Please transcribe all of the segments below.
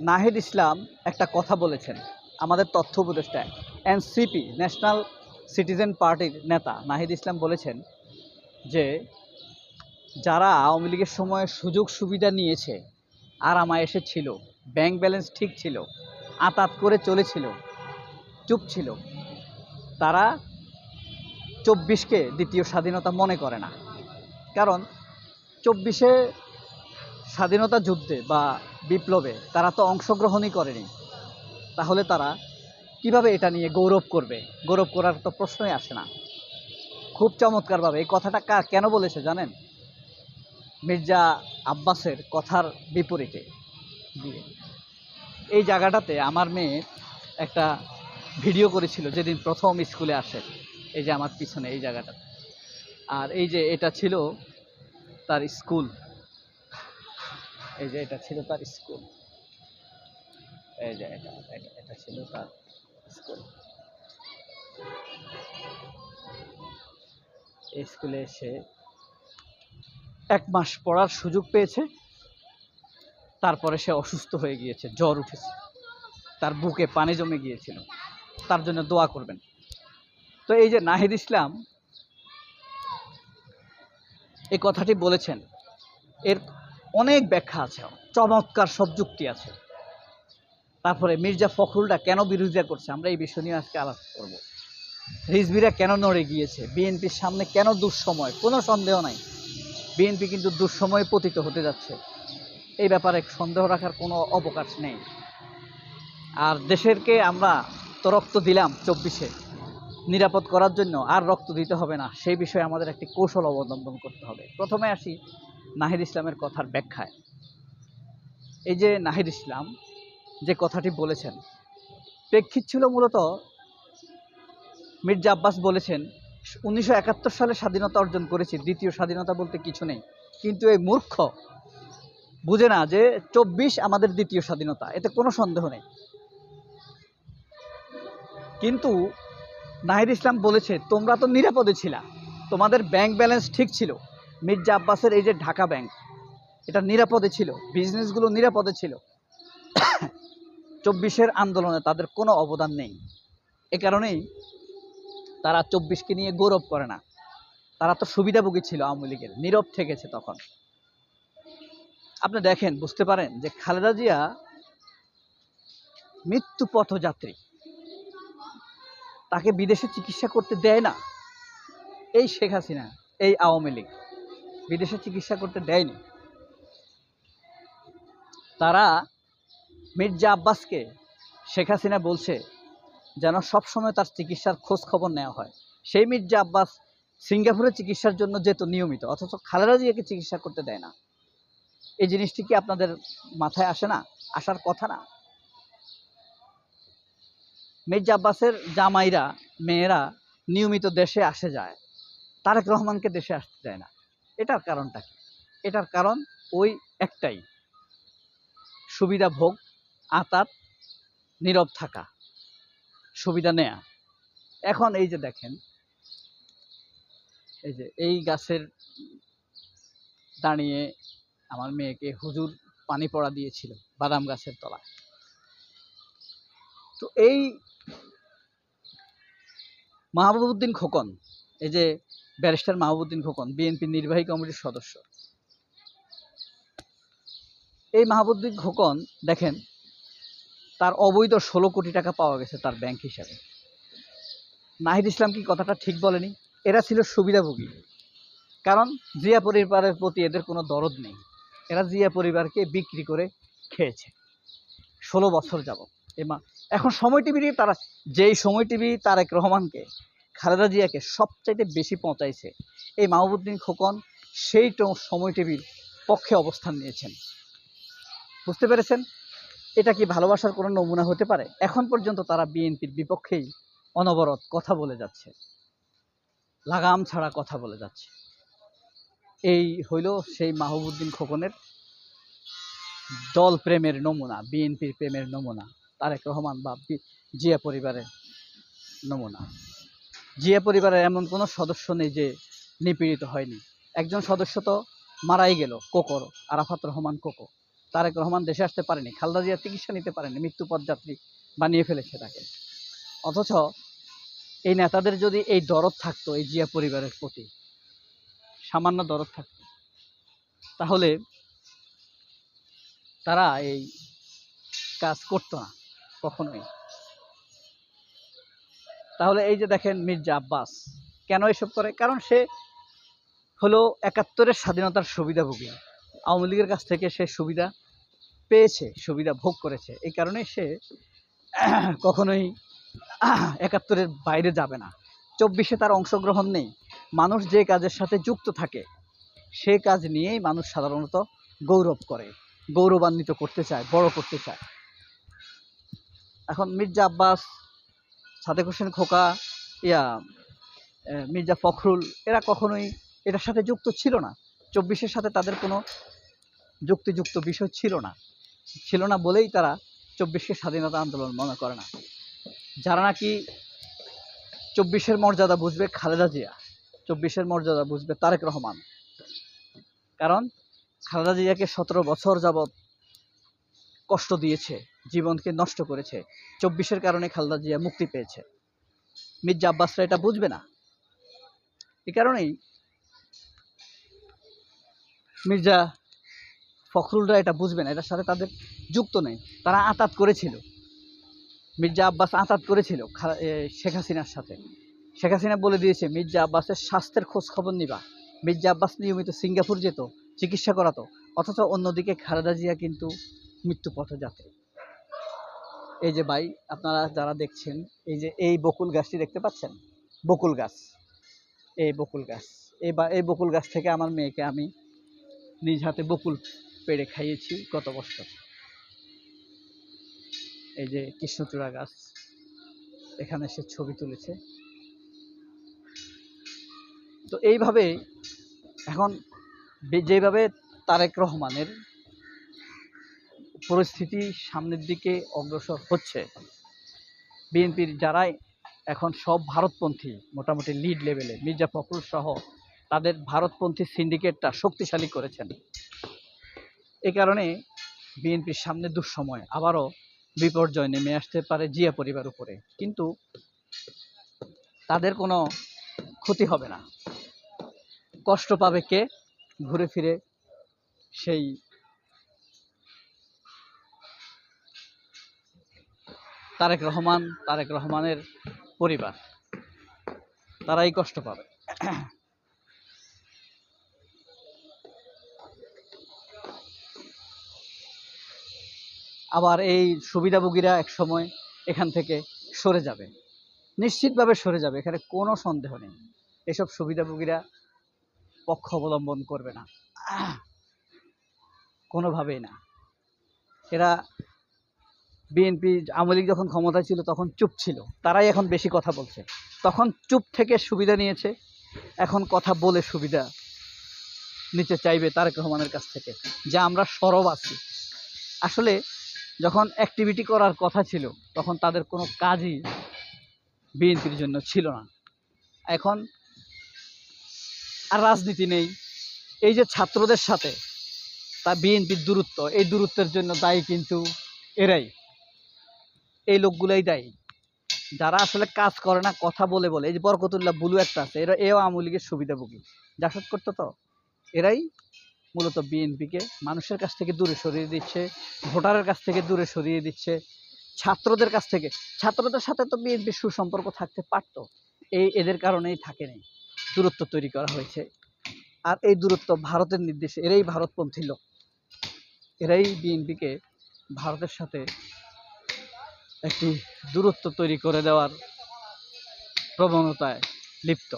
নাহিদ ইসলাম একটা কথা বলেছেন, আমাদের তথ্য উপদেষ্টা এনসিপি ন্যাশনাল সিটিজেন পার্টির নেতা নাহিদ ইসলাম বলেছেন যে, যারা আওয়ামী লীগের সময় সুযোগ সুবিধা নিয়েছে আর আমায় ছিল ব্যাংক ব্যালেন্স ঠিক ছিল, আতাত করে চলেছিল, চুপ ছিল, তারা চব্বিশকে দ্বিতীয় স্বাধীনতা মনে করে না। কারণ চব্বিশে স্বাধীনতা যুদ্ধে বা বিপ্লবে তারা তো অংশগ্রহণই করেনি। তাহলে তারা কীভাবে এটা নিয়ে গৌরব করবে? গৌরব করার তো প্রশ্নই আসে না। খুব চমৎকারভাবে এই কথাটা কার কেন বলেছে জানেন? মির্জা আব্বাসের কথার বিপরীতে। দিয়ে। এই জায়গাটাতে আমার মেয়ে একটা ভিডিও করেছিল যেদিন প্রথম স্কুলে আসে। এই যে আমার পিছনে এই জায়গাটা। আর এই যে এটা ছিল তার স্কুল। এই যে এটা ছিল তার স্কুল। এই যে এটা, এটা- ছিল তার স্কুল। স্কুলে এসে এক মাস পড়ার সুযোগ পেয়েছে। তারপরে সে অসুস্থ হয়ে গিয়েছে, জ্বর উঠেছে। তার বুকে পানি জমে গিয়েছিল। তার জন্য দোয়া করবেন। তো এই যে নাহিদ ইসলাম এই কথাটি বলেছেন। এর অনেক ব্যাখ্যা আছে। চমৎকার সব যুক্তি আছে। তারপরে মির্জা ফখরুলটা কেন বিরোধিতা করছে? আমরা এই বিষয় নিয়ে আজকে আলাপ করব। রিজবিরা কেন নড়ে গিয়েছে? বিএনপির সামনে কেন দুঃসময়? কোনো সন্দেহ নাই। বিএনপি কিন্তু দুঃসময়ে পতিত হতে যাচ্ছে। এই ব্যাপারে সন্দেহ রাখার কোনো অবকাশ নেই। আর দেশেরকে আমরা তো রক্ত দিলাম চব্বিশে। নিরাপদ করার জন্য আর রক্ত দিতে হবে না। সেই বিষয়ে আমাদের একটি কৌশল অবলম্বন করতে হবে। প্রথমে আসি নাহিদ ইসলামের কথার ব্যাখ্যায়। এই যে নাহিদ ইসলাম যে কথাটি বলেছেন, প্রেক্ষিত ছিল মূলত মির্জা আব্বাস বলেছেন, উনিশশো একাত্তর সালে স্বাধীনতা অর্জন করেছি, দ্বিতীয় স্বাধীনতা বলতে কিছু নেই। কিন্তু এই মূর্খ বুঝে না যে চব্বিশ আমাদের দ্বিতীয় স্বাধীনতা, এতে কোনো সন্দেহ নেই। কিন্তু নাহির ইসলাম বলেছে, তোমরা তো নিরাপদে ছিলা, তোমাদের ব্যাংক ব্যালেন্স ঠিক ছিল মির্জা আব্বাসের এই যে ঢাকা ব্যাংক, এটা নিরাপদে ছিল, বিজনেসগুলো নিরাপদে ছিল। চব্বিশের আন্দোলনে তাদের কোনো অবদান নেই। এ কারণেই তারা চব্বিশকে নিয়ে গৌরব করে না। তারা তো সুবিধাভোগী ছিল আওয়ামী লীগের, নীরব থেকেছে তখন। আপনি দেখেন, বুঝতে পারেন যে খালেদা জিয়া মৃত্যু পথযাত্রী। তাকে বিদেশে চিকিৎসা করতে দেয় না। এই শেখ হাসিনা, এই আওয়ামী লীগ। বিদেশে চিকিৎসা করতে দেয়নি। তারা মির্জা আব্বাসকে শেখ হাসিনা বলছে যেন সবসময় তার চিকিৎসার খোঁজ খবর নেওয়া হয়। সেই মির্জা আব্বাস সিঙ্গাপুরে চিকিৎসার জন্য যেত নিয়মিত, অথচ খালেদা জিয়াকে চিকিৎসা করতে দেয় না। এই জিনিসটি কি আপনাদের মাথায় আসে না? আসার কথা না। মির্জা আব্বাসের জামাইরা, মেয়েরা নিয়মিত দেশে আসে যায়। তারেক রহমানকে দেশে আসতে দেয় না। এটার কারণটা কি? এটার কারণ ওই একটাই। সুবিধা ভোগ আতাত নীরব থাকা, সুবিধা নেয়া। এখন এই যে দেখেন, এই যে এই গাছের দাঁড়িয়ে আমার মেয়েকে হুজুর পানি পড়া দিয়েছিল বাদাম গাছের তলায়। তো এই মাহবুবুদ্দিন খোকন, এই যে ব্যারিস্টার মাহবুবুদ্দিন খোকন, বিএনপি নির্বাহী কমিটির সদস্য। এই মাহবুবুদ্দিন খোকন, দেখেন, তার অবৈধ ষোলো কোটি টাকা পাওয়া গেছে তার ব্যাংক হিসাবে। নাহিদ ইসলাম কি কথাটা ঠিক বলেনি? এরা ছিল সুবিধাভোগী। কারণ জিয়া পরিবারের প্রতি এদের কোনো দরদ নেই। এরা জিয়া পরিবারকে বিক্রি করে খেয়েছে। ষোলো বছর যাব এমা এখন সময় টিভি দিয়ে তারা যেই সময় টিভি, তারেক রহমানকে খালেদা জিয়াকে সবচাইতে বেশি পৌঁছাইছে এই মাহবুদ্দিন খোকন সেই সময় টিভির পক্ষে অবস্থান নিয়েছেন। বুঝতে পেরেছেন? এটা কি ভালোবাসার কোনো নমুনা হতে পারে? এখন পর্যন্ত তারা বিএনপির বিপক্ষেই অনবরত কথা বলে যাচ্ছে। লাগাম ছাড়া কথা বলে যাচ্ছে। এই হইল সেই মাহবুদ্দিন খোকনের দল প্রেমের নমুনা, বিএনপির প্রেমের নমুনা, তারেক রহমান বা, জিয়া পরিবারের নমুনা। জিয়া পরিবারের এমন কোনো সদস্য নেই যে নিপীড়িত হয়নি। একজন সদস্য তো মারাই গেল, কোকর, আরাফাত রহমান কোকো। তারেক রহমান দেশে আসতে পারেনি, খালেদা জিয়া চিকিৎসা নিতে পারেনি, মৃত্যু পদযাত্রী বানিয়ে ফেলেছে তাকে। অথচ এই নেতাদের যদি এই দরদ থাকতো, এই জিয়া পরিবারের প্রতি, সামান্য দরদ থাকতো, তাহলে তারা এই কাজ করতো না, কখনোই। তাহলে এই যে দেখেন মির্জা আব্বাস, কেন এসব করে? কারণ সে হলো একাত্তরের স্বাধীনতার সুবিধাভোগী। আওয়ামী লীগের কাছ থেকে সে সুবিধা পেয়েছে, সুবিধা ভোগ করেছে। এই কারণে সে কখনোই একাত্তরের বাইরে যাবে না। চব্বিশে তার অংশগ্রহণ নেই। মানুষ যে কাজের সাথে যুক্ত থাকে, সে কাজ নিয়েই মানুষ সাধারণত গৌরব করে, গৌরবান্বিত করতে চায়, বড় করতে চায়। এখন মির্জা আব্বাস সাদেক হোসেন খোকা, ইয়া মির্জা ফখরুল, এরা কখনোই এটার সাথে যুক্ত ছিল না। চব্বিশের সাথে তাদের কোনো যুক্তিযুক্ত বিষয় ছিল না। ছিল না বলেই তারা চব্বিশকে স্বাধীনতা আন্দোলন মনে করে না। যারা নাকি চব্বিশের মর্যাদা বুঝবে খালেদা জিয়া, চব্বিশের মর্যাদা বুঝবে তারেক রহমান। কারণ খালেদা জিয়াকে সতেরো বছর যাবৎ কষ্ট দিয়েছে, জীবনকে নষ্ট করেছে। চব্বিশের কারণে খালেদা জিয়া মুক্তি পেয়েছে। মির্জা আব্বাসরা এটা বুঝবে না। এ কারণেই মির্জা ফখরুলরা এটা বুঝবে না। এটার সাথে তাদের যুক্ত নেই। তারা আতাত করেছিল। মির্জা আব্বাস আতাত করেছিল শেখ হাসিনার সাথে। শেখ হাসিনা বলে দিয়েছে, মির্জা আব্বাসের স্বাস্থ্যের খোঁজ খবর নিবা। মির্জা আব্বাস নিয়মিত সিঙ্গাপুর যেত, চিকিৎসা করাতো। অথচ অন্যদিকে খালেদা জিয়া কিন্তু মৃত্যু পথে যাত্রী এই যে ভাই, আপনারা যারা দেখছেন, এই যে এই বকুল গাছটি দেখতে পাচ্ছেন? বকুল গাছ। এই বকুল গাছ। এই বা, এই বকুল গাছ থেকে আমার মেয়েকে আমি নিজ হাতে বকুল পেড়ে খাইয়েছি গত বছর। এই যে কৃষ্ণচূড়া গাছ, এখানে সে ছবি তুলেছে। তো এইভাবে এখন যেভাবে তারেক রহমানের পরিস্থিতি সামনের দিকে অগ্রসর হচ্ছে। বিএনপির যারাই এখন সব ভারতপন্থী, মোটামুটি লিড লেভেলে মির্জা ফখরুল সহ, তাদের ভারতপন্থী সিন্ডিকেটটা শক্তিশালী করেছেন। এই কারণে বিএনপির সামনে দুঃসময় আবারও বিপর্যয় নেমে আসতে পারে জিয়া পরিবার উপরে। কিন্তু তাদের কোনো ক্ষতি হবে না। কষ্ট পাবে কে? ঘুরে ফিরে সেই তারেক রহমান, তারেক রহমানের পরিবার। তারাই কষ্ট পাবে। আবার এই সুবিধাভোগীরা এক সময় এখান থেকে সরে যাবে। নিশ্চিতভাবে সরে যাবে, এখানে কোনো সন্দেহ নেই। এসব সুবিধাভোগীরা পক্ষ অবলম্বন করবে না। কোনোভাবেই না। এরা বিএনপি আওয়ামী লীগ যখন ক্ষমতায় ছিল তখন চুপ ছিল। তারাই এখন বেশি কথা বলছে। তখন চুপ থেকে সুবিধা নিয়েছে। এখন কথা বলে সুবিধা নিতে চাইবে তারেক রহমানের কাছ থেকে যা আমরা সরব আছি। আসলে যখন অ্যাক্টিভিটি করার কথা ছিল, তখন তাদের কোনো কাজই বিএনপির জন্য ছিল না। এখন আর রাজনীতি নেই। এই যে ছাত্রদের সাথে তা বিএনপির দূরত্ব, এই দূরত্বের জন্য দায়ী কিন্তু এরাই। এই লোকগুলাই দায়ী। যারা আসলে কাজ করে না, কথা বলে বলে। এই যে বরকতুল্লাহ বুলু একটা আছে, এরা এও আওয়ামী লীগের সুবিধাভোগী। জাসদ করতো তো? এরাই মূলত বিএনপিকে মানুষের কাছ থেকে দূরে সরিয়ে দিচ্ছে, ভোটারের কাছ থেকে দূরে সরিয়ে দিচ্ছে, ছাত্রদের কাছ থেকে। ছাত্রদের সাথে তো বিএনপির সুসম্পর্ক থাকতে পারতো। এই এদের কারণেই থাকেনি দূরত্ব তৈরি করা হয়েছে। আর এই দূরত্ব ভারতের নির্দেশে, এরাই ভারতপন্থী লোক। এরাই বিএনপিকে ভারতের সাথে একটি দূরত্ব তৈরি করে দেওয়ার প্রবণতায় লিপ্ত।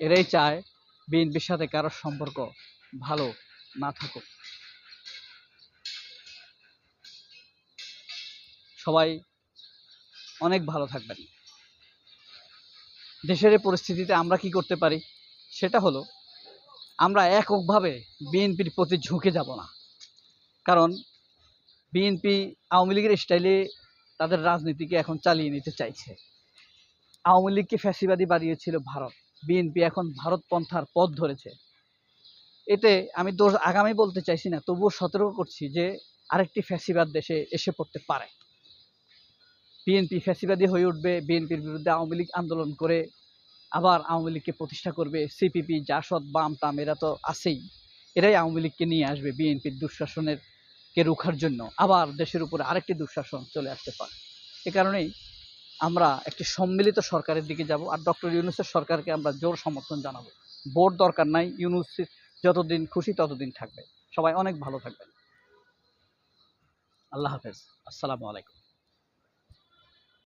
এরাই চায় বিএনপির সাথে কারোর সম্পর্ক ভালো না থাকুক। সবাই অনেক ভালো থাকবেন। দেশের পরিস্থিতিতে আমরা কি করতে পারি? সেটা হলো, আমরা এককভাবে বিএনপির প্রতি ঝুঁকে যাব না। কারণ বিএনপি আওয়ামী লীগের স্টাইলে তাদের রাজনীতিকে এখন চালিয়ে নিতে চাইছে। আওয়ামী লীগকে ফ্যাসিবাদী বাড়িয়েছিল ভারত। বিএনপি এখন ভারত পন্থার পথ ধরেছে। এতে আমি দোষ আগামী বলতে চাইছি না, তবুও সতর্ক করছি যে আরেকটি ফ্যাসিবাদ দেশে এসে পড়তে পারে। বিএনপি ফ্যাসিবাদী হয়ে উঠবে, বিএনপির বিরুদ্ধে আওয়ামী লীগ আন্দোলন করে আবার আওয়ামী লীগকে প্রতিষ্ঠা করবে সিপিপি, জাসদ, বাম টাম এরা তো আছেই। এরাই আওয়ামী লীগকে নিয়ে আসবে বিএনপির দুঃশাসনের কে রুখার জন্য আবার দেশের উপরে আরেকটি দুঃশাসন চলে আসতে পারে। এ কারণেই আমরা একটি সম্মিলিত সরকারের দিকে যাব আর ডক্টর ইউনুসের সরকারকে আমরা জোর সমর্থন জানাব। বোর্ড দরকার নাই ইউনুস যতদিন খুশি ততদিন থাকবে। সবাই অনেক ভালো থাকবেন। আল্লাহ হাফেজ। আসসালামু আলাইকুম।